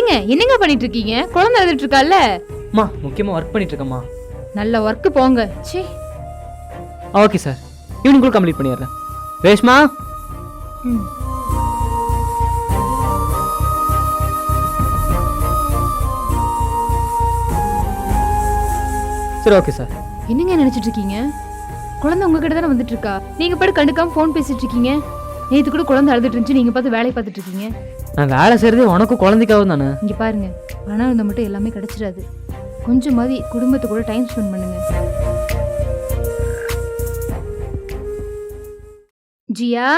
ஏங்க என்னங்க பண்ணிட்டு இருக்கீங்க குழந்தை அழுதுட்டு இருக்கால அம்மா முக்கியமாக ஒர்க் பண்ணிட்டு இருக்கேம்மா நல்ல ஒர்க்கு போங்க. ச்சே. ஓகே சார் ஈவினிங்குள்ள கம்ப்ளீட் பண்ணிடுறேன். ரேஷ்மா? ம். சரி ஓகே சார் என்னங்க நினைச்சிட்டு இருக்கீங்க குழந்தை உங்ககிட்ட தானே வந்துட்டு இருக்கா நீங்க பாட்டு கண்டுக்காம ஃபோன் பேசிட்டு இருக்கீங்க நேத்து கூட குழந்தை அழுதுட்டு இருந்துச்சு. நீங்க பார்த்து வேலையை பார்த்துட்டு இருக்கீங்க நான் வேலை செய்கிறதே உனக்கும் குழந்தைக்காகவும் தானே? இங்க பாருங்க. பணம் இருந்தா மட்டும் எல்லாமே கிடைச்சிடாது. கொஞ்சம் மாதிரி குடும்பத்து கூட டைம் ஸ்பெண்ட் பண்ணுங்க. ஜியா?